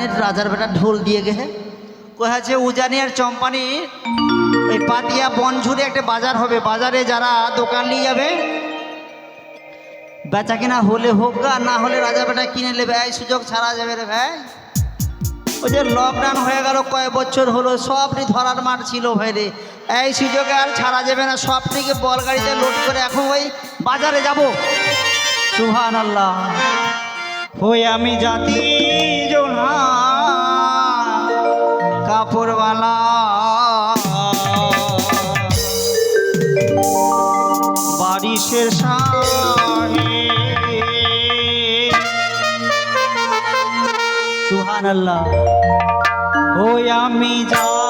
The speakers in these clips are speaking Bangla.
জানের রাজার বেটা ঢোল দিয়ে গে কোথাছে উজানি আর চম্পানি ওই পাতিয়া বনঝুরে একটা বাজার হবে। বাজারে যারা দোকান নিয়ে যাবে, বেচা কিনা হলে হোক গা, না হলে রাজা বেটা কিনে নেবে। এই সুযোগ ছাড়া যাবে রে ভাই। ওই যে লকডাউন হয়ে গেল, কয়েক বছর হলো, সবটি ধরার মাঠ ছিল ভাই রে। এই সুযোগে আর ছাড়া যাবে না সব থেকে বল গাড়িতে লোড করে এখন ওই বাজারে যাব। সুহান আল্লাহ হই আমি জাতি জোনা কাপড়ওয়ালা। সুহান আল্লাহ ওই আমি জাতি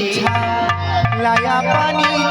ইচ্ছা লায়া পানি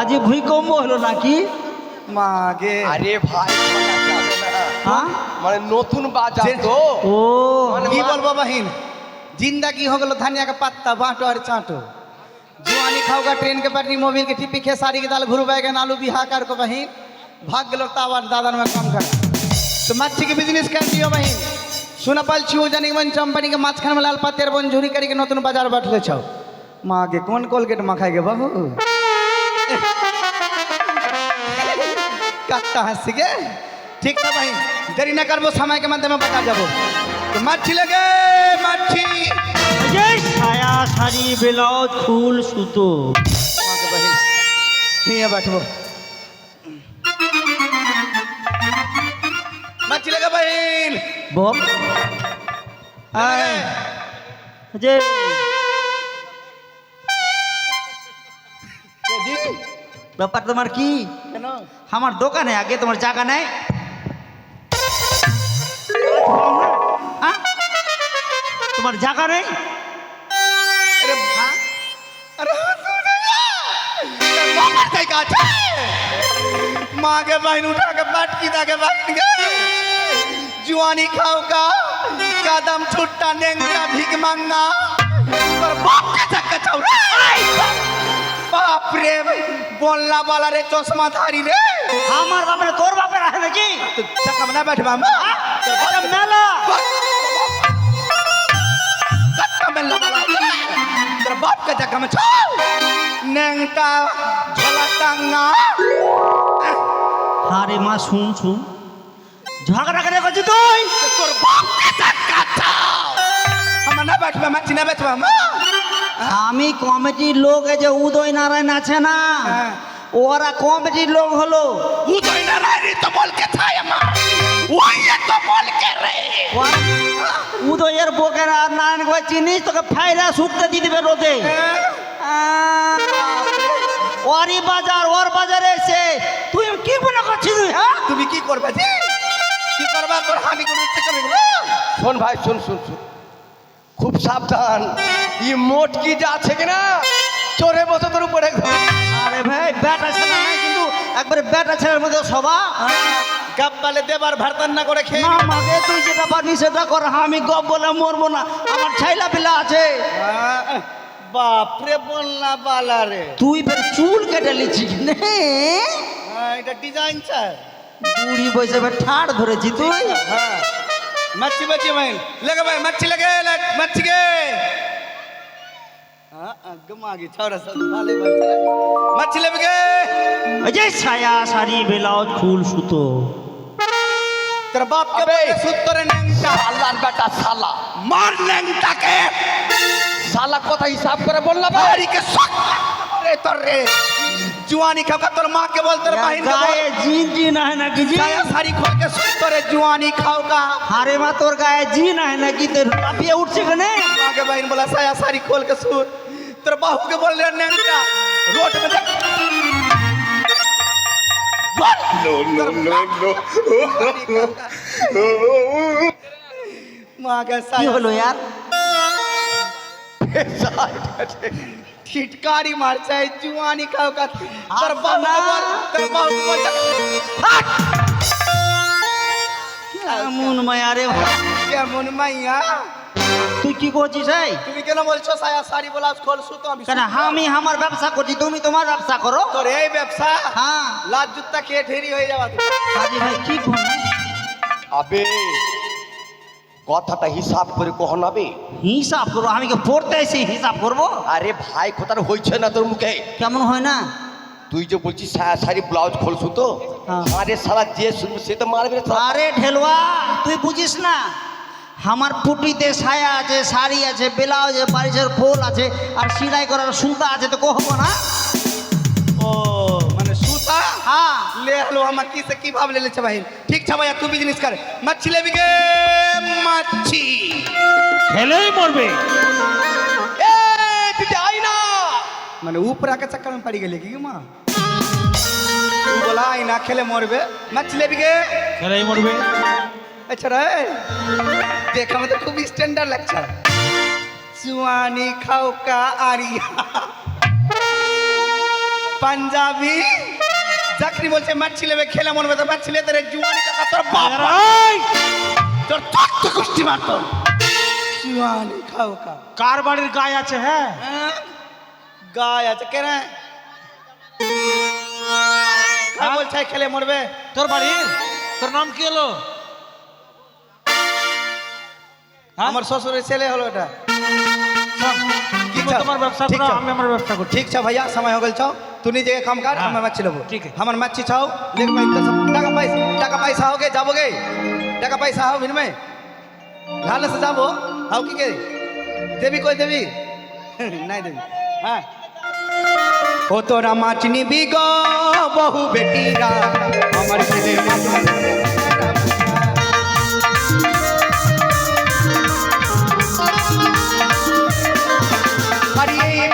আজ ভূমিকম্প হলো নাকি মাগে আরে ভাই বলা যাবে না। হ্যাঁ মানে নতুন বাজার যে- তো ও কি বলবো बहिन जिंदगी हो गलो धनिया के पत्ता बांटो और चाटो जुआनी खाओगा ट्रेन के पटरी मोबिल के टिप्पी खेसारी के दाल घुरु बैगन आलू बिहा कर को बहिन भाग गलो तावा दादन में काम कर तो मच्छी के बिजनेस कर दियो बहिन सुना पाल छियो जानी मन कंपनी के माछ खान में लाल पातेर बन झुरी करी के नतुन बाजार बैठले छौ माँ के कौन कोलगेट में खाएगे बाबू कत्ता हंस गे ठीक था बहिन देरी न करबो समय के मध्य में बता जाबो तो मच्छी लगे मच्छी যে ছায়া শাড়ি ব্লাউজ ফুল সুতো वहाँ के बहिन हियाँ बैठबो मच्छी लगे बहिन বম आए। যে ये जी ব্যাপার তোমার কি কেন আমার দোকানে আগে তোমার জায়গা নেই আ? তোমার জায়গা নেই अरे अरे बाबा काय का माँ के बहन उठा के बैठ की दा के बैठ गए जुआनी खाओ का कदम छुट्टा नेंगा भीख मांगा पर बाप के चक्कर चाउ বাপরে বললা বলা রে চশমা ধারি রে। আমার বাপরে তোর বাপের আছে নাকি? টাকা না বেঠবা মা মেলা। বাপ কে দেখা মে ছাও ন্যাংটা ঝলা টাঙ্গা আরে মা শুন শুন। ঝগড়া করে করছি তুই? তোর বাপ কে দেখা আমার না বেঠবা মা চিনা বেঠবা মা আমি কমিটির লোক এই যে উদয় নারায়ণ আছে না হ্যাঁ। ওরা কমিটির লোক হলো। উদয় নারায়ণই তো উদয়ের বোকের আর নারায়ণ করে চিনিস তোকে ফাইরা শুকতে দিয়ে দেবে রোদে? হ্যাঁ। ওরই বাজার ওর বাজারে এসে তুই কি মনে করছিস হ্যাঁ? তুমি কি করবা? কি করবা তোর হানি করে? শোন ভাই শুন শুন শুন। খুব সাবধান। ই মোট কি যা আছে কিনা? চোরে বসে তোর উপরে আরে ভাই ব্যাটা ছেলে নাই কিন্তু একবারে ব্যাটা ছেলের মধ্যে সবা। গাপ বালে দেবার ভারতান না করে খেয়ে না মাকে তুই যেটা পারবি সেটা কর আমি গপ বলে মরবো না। আমার ছাইলা পিলা আছে। বাপরে বলনা বালা রে। তুই ফের চুল কেটে লিছি নে। হ্যাঁ, এটা ডিজাইন স্যার। বুড়ি বসে ঠাড় ধরেছি তুই। हाँ मच्छी बची बहन लगे भाई मच्छी लगे लग मच्छी के गम आ गई छोरा साले मच्छी लग गए अजय छाया सारी बेलाउज फूल सुतो तेरा बाप के बे सुतरे नेंटा अल्लाह बेटा साला मार नेंटा के साला को था हिसाब करे बोलना भाई के सक रे तो रे जुआनी खाओ का तोर माँ के बोल तोर बहन का बोल। जीन जी ना है ना कि जी गाय सारी खोल के सुन तोर जुआनी खाओ का। हारे माँ तोर गाय जी ना है ना कि तेरे अभी उठ चुके ने? माँ के बहन बोला साया सारी खोल के सुन। तोर बाहु के बोल रहे रे नेंद्रा रोट में देख। No no no no. माँ का साया क्यों लो यार? ठिटकारी मार चाहे जुआनी खाओ का तेरे बाहू सुना। के बोल तेरे बाहू के बोल কেমন মায়া রে ভাই। কেমন মাইয়া তুই কি করছিস এই তুমি কেন বলছো সায়া শাড়ি ব্লাউজ খোল সুতো আমি কেন আমি আমার ব্যবসা করছি তুমি তোমার ব্যবসা করো তোর এই ব্যবসা হ্যাঁ লাজ জুত্তা খেয়ে ঢেরি হয়ে যাওয়া তুমি। কাজী ভাই কি করবো আবে কথাটা হিসাব করে কখন হবে হিসাব করব আমি কি পড়তে এসে হিসাব করব? আরে ভাই কোথার হয়েছে না তোর মুখে। কেমন হয় না? তুই যে বলছিস শাড়ি ব্লাউজ খোলছু তো হ্যাঁ। আরে সারা যে শুনবে সে তো মারবে আরে ঢেলুয়া তুই বুঝিস না? আমার পুটিতে ছায়া আছে শাড়ি আছে ব্লাউজ আছে বারিশের খোল আছে আর সিলাই করার সুতা আছে তো কহবো না? সুতা হ্যাঁ ले हलो हम की से की भाव ले ले भाई ठीक छ भैया तू बिजनेस कर मच्छी ले बिके मच्छी খেলেই মরবে এ তুই যাই না মানে ऊपर के चक्कर में पड़ी गेले की मां तू बोला आई ना खेले मरबे मच्छी ले बिके খেলেই মরবে अच्छा रे देखा में तो खूब स्टैंडर्ड लगता है सुआनी खाओ का आरिया চাকরি বলছে মারছিলে বে খেলে মনে ব্যথা মারছিলে তোর জুয়ানি কাকা তোর বাপ। তোর তত্ত্ব কুষ্টি মারত জুয়ানি খাও কা। কার বাড়ির গায় আছে হ্যাঁ? হ্যাঁ? গায় আছে কেন কার বলছে খেলে মরবে? তোর বাড়ির তোর নাম কি হলো? হ্যাঁ? আমার শ্বশুরের ছেলে হলো এটা। তোমার ব্যবসা ঠিক করো আছে। আমি আমার ব্যবসা করছি ঠিক আছে भैया समय हो गल छौ तू নিজে काम कर हाँ। हम मच्छी लेबो ठीक है। हमर मच्छी छौ लेक में तो सब टाका पैसा टाका पैसा हो गए जाबो गए टाका पैसा हो बिन में लाल से जाबो हाउ की के देवी कोई देवी नहीं देवी हां ও তোরা মাছ নিবি গো বহু বেটিরা আমার ছেলে মাছ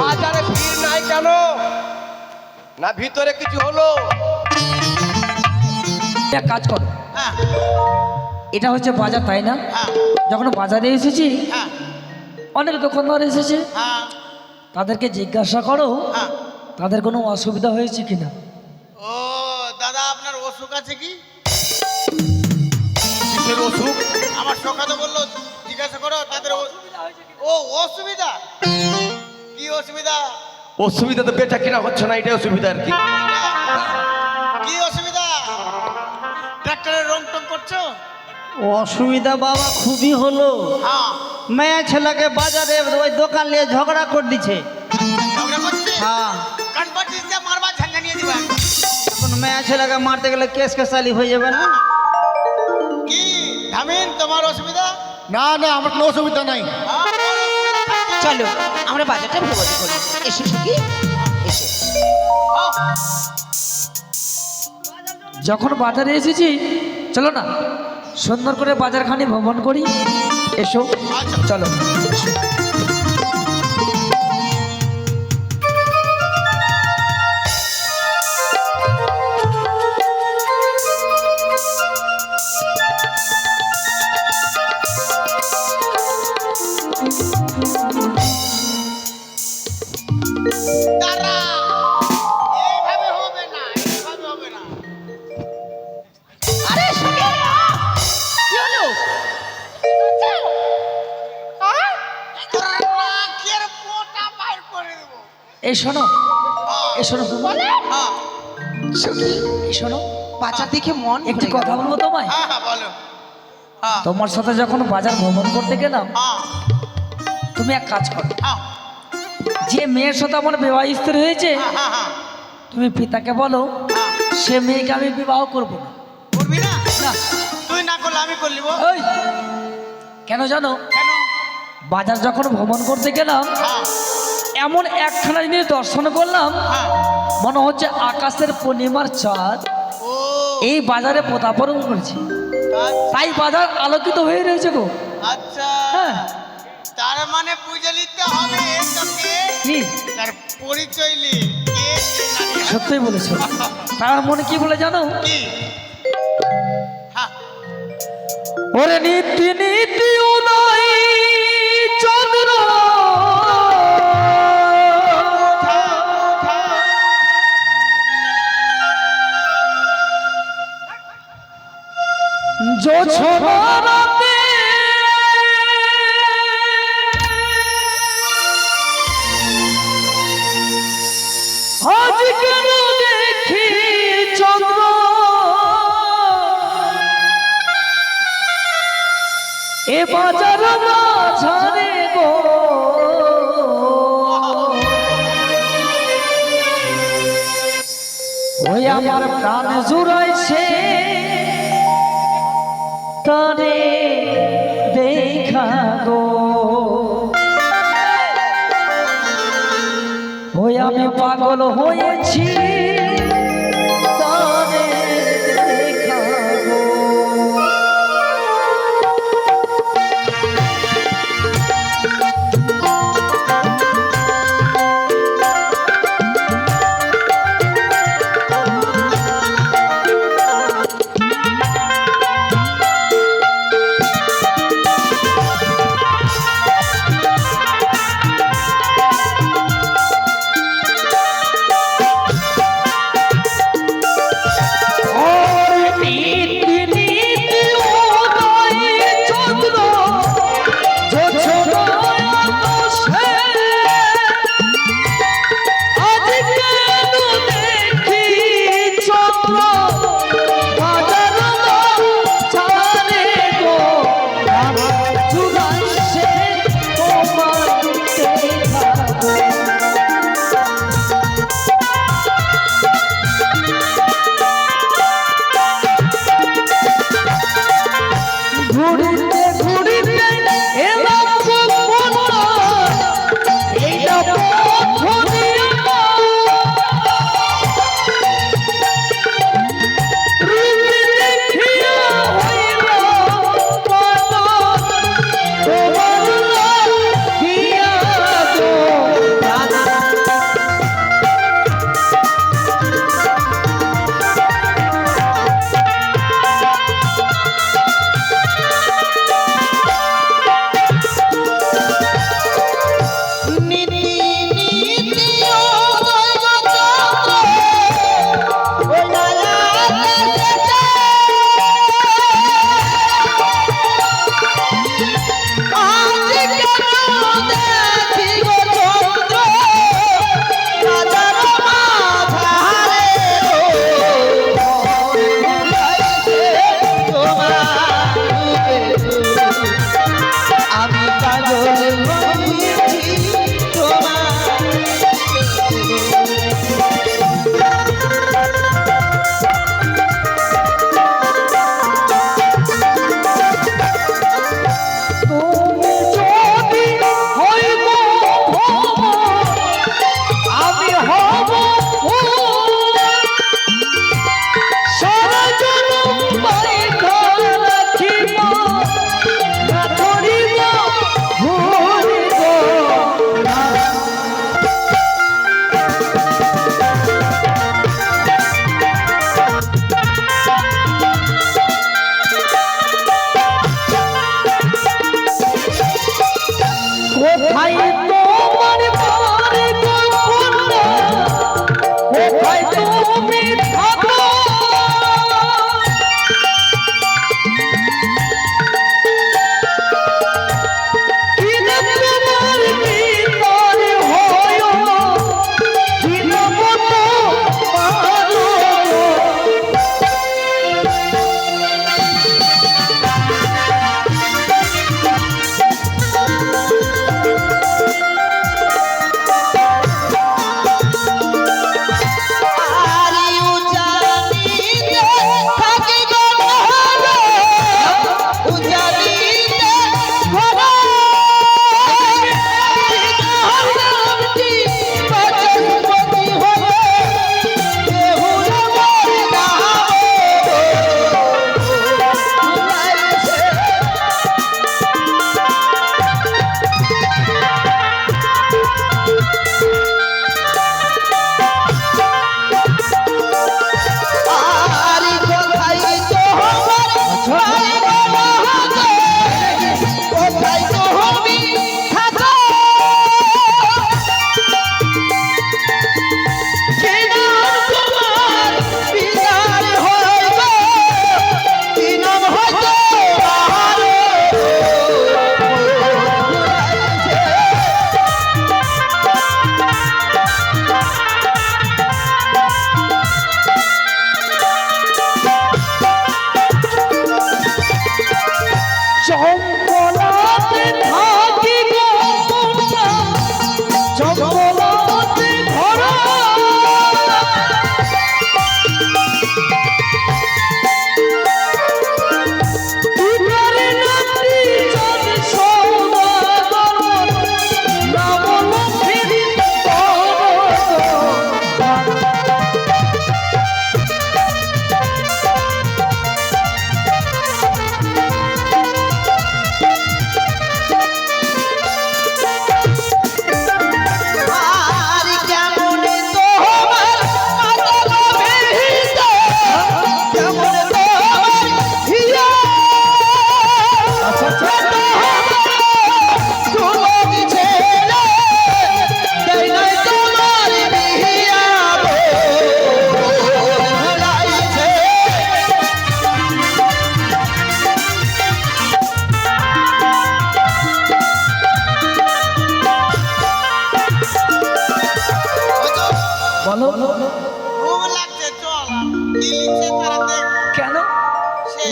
বাজারে ভিড় নাই কেন? না ভিতরে কিছু হলো? এক কাজ করো। হ্যাঁ। এটা হচ্ছে বাজার তাই না? হ্যাঁ। যখন বাজারে এসেছি হ্যাঁ। অনেক দোকানদার এসেছে। হ্যাঁ। তাদেরকে জিজ্ঞাসা করো হ্যাঁ। তাদের কোনো অসুবিধা হয়েছে কিনা? ও দাদা আপনার অসুখ আছে কি? কিসের অসুখ? আমার তো বলল জিজ্ঞাসা করো তাদের ও অসুবিধা? কি অসুবিধা? অসুবিধা তো বেচা কিনা হচ্ছে না এটাই অসুবিধা আর কি। কি অসুবিধা? ট্রাক্টরের রং টং করছ? অসুবিধা বাবা খুবই হলো। হ্যাঁ। মেয়ে ছেলেকে বাজারে ওই দোকান নিয়ে ঝগড়া করে দিছে হ্যাঁ। এখন মেয়ে ছেলেকে মারতে গেলে কেস কেসালি হয়ে যাবে না? কি? ধামিন তোমার অসুবিধা? না না আমার কোনো অসুবিধা নাই। চলো। আমরা বাজারটা ভ্রমণ করি এসে ঠিকই এসে। যখন বাজারে এসেছি, চলো না, সুন্দর করে বাজারখানি ভ্রমণ করি। এসো, চলো। এই শোনো এই শোনো এই শোনো। বাজার দেখে মন একটি কথা বলব তোমায়? হ্যাঁ হ্যাঁ হ্যাঁ। তোমার সাথে যখন বাজার ভ্রমণ করতে গেলাম তুমি এক কাজ করো। যে মেয়ের সাথে আমার বিবাহ স্থির হয়েছে হ্যাঁ হ্যাঁ তুমি পিতাকে বলো সে মেয়েকে আমি বিবাহ করব না। করবি না? না। তুই না করলে আমি করলিব ওই কেন জানো? বাজার যখন ভ্রমণ করতে গেলাম এমন একখানা জিনিস দর্শন করলাম। হ্যাঁ। মনে হচ্ছে আকাশের পূর্ণিমার চাঁদ। এই বাজারে পদাপরণ করেছে। তাই বাজার আলোকিত হয়ে রয়েছে গো। আচ্ছা। হ্যাঁ। তার মানে বুঝে নিতে হবে কি? তার পরিচয় বলেছ। তার মনে কি বলে জানো? হ্যাঁ। ওরে নীতি নীতি উদয়। জোছনাতে আজ কেন দেখি চন্দ্র এ বাজার মাঝারে গো ওই আমার প্রাণ জুড়াইছে তারে দেখা গো। ওই আমি পাগল হয়েছি।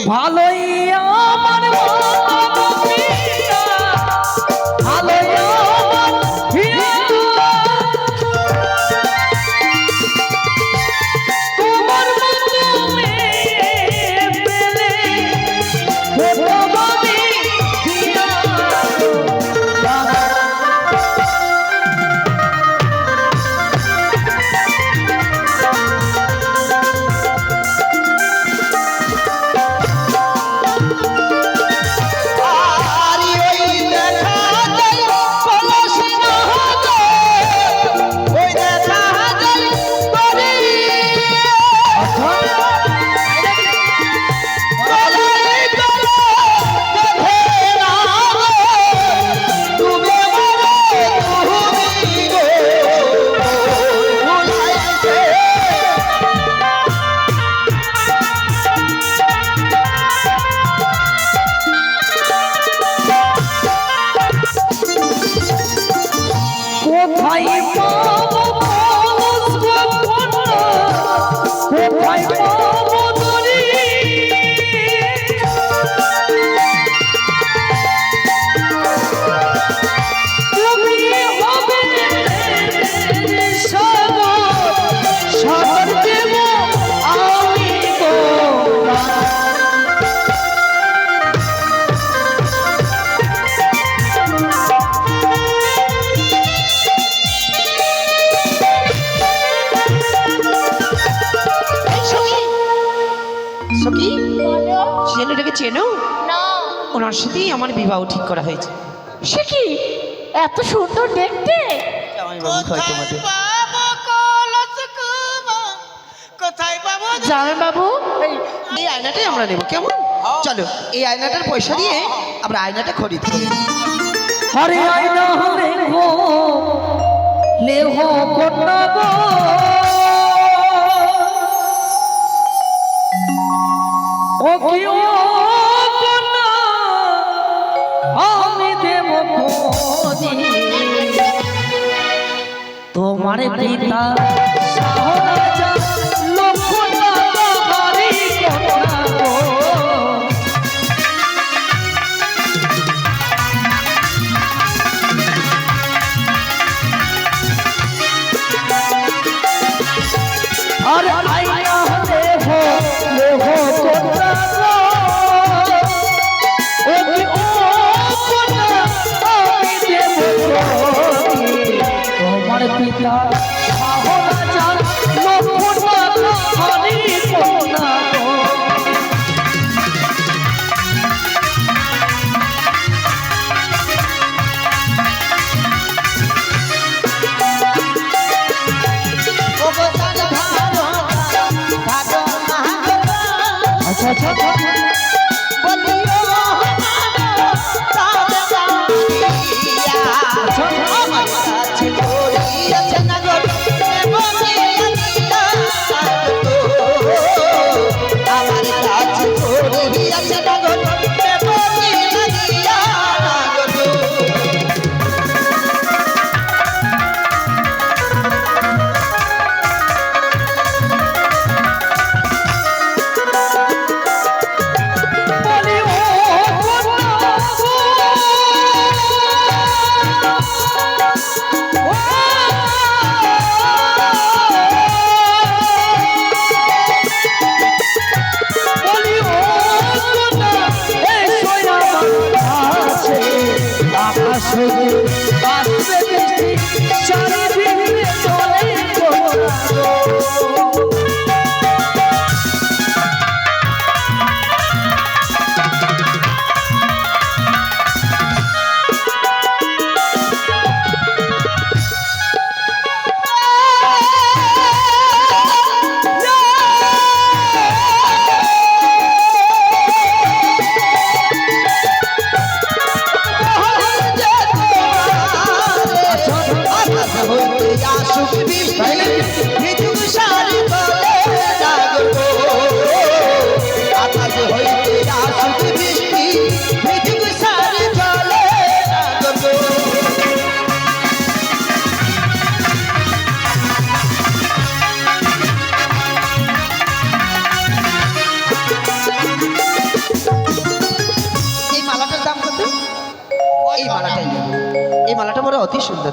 ভালোই আমার তো দেখতে। জামাই বাবু এই আয়নাটাই আমরা নেব কেমন? চলো এই আয়নাটার পয়সা দিয়ে আমরা আয়নাটা খরিদ। হরে আয়না হরে হো ও কি ও তোমার পিতা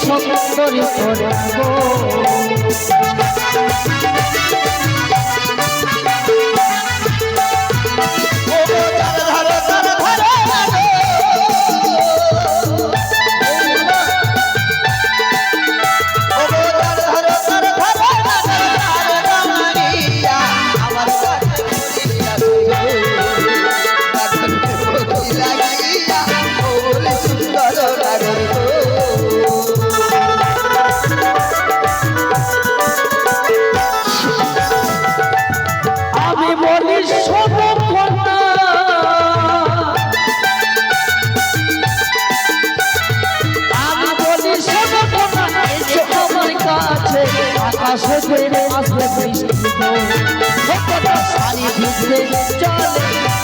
সুন্দরী করে শাড়ি ভিজে চলে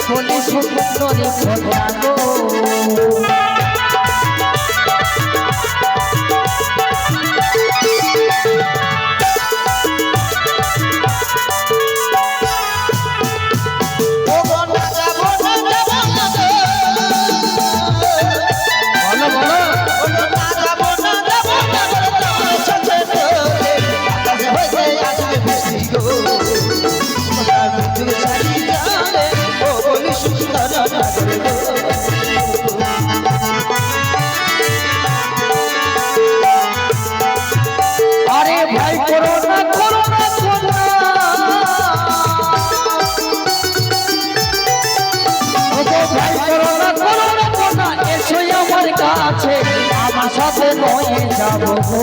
হলে সুন্দরী ঘটনা গো যাব গো।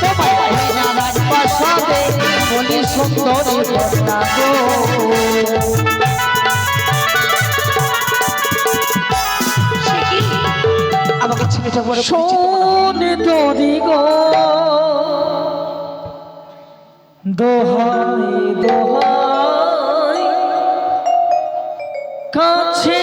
তোমার ময়না রাখবা সবে বলি সুন্দরী বন্যা তোরি গো দোহাই দোহাই কাছে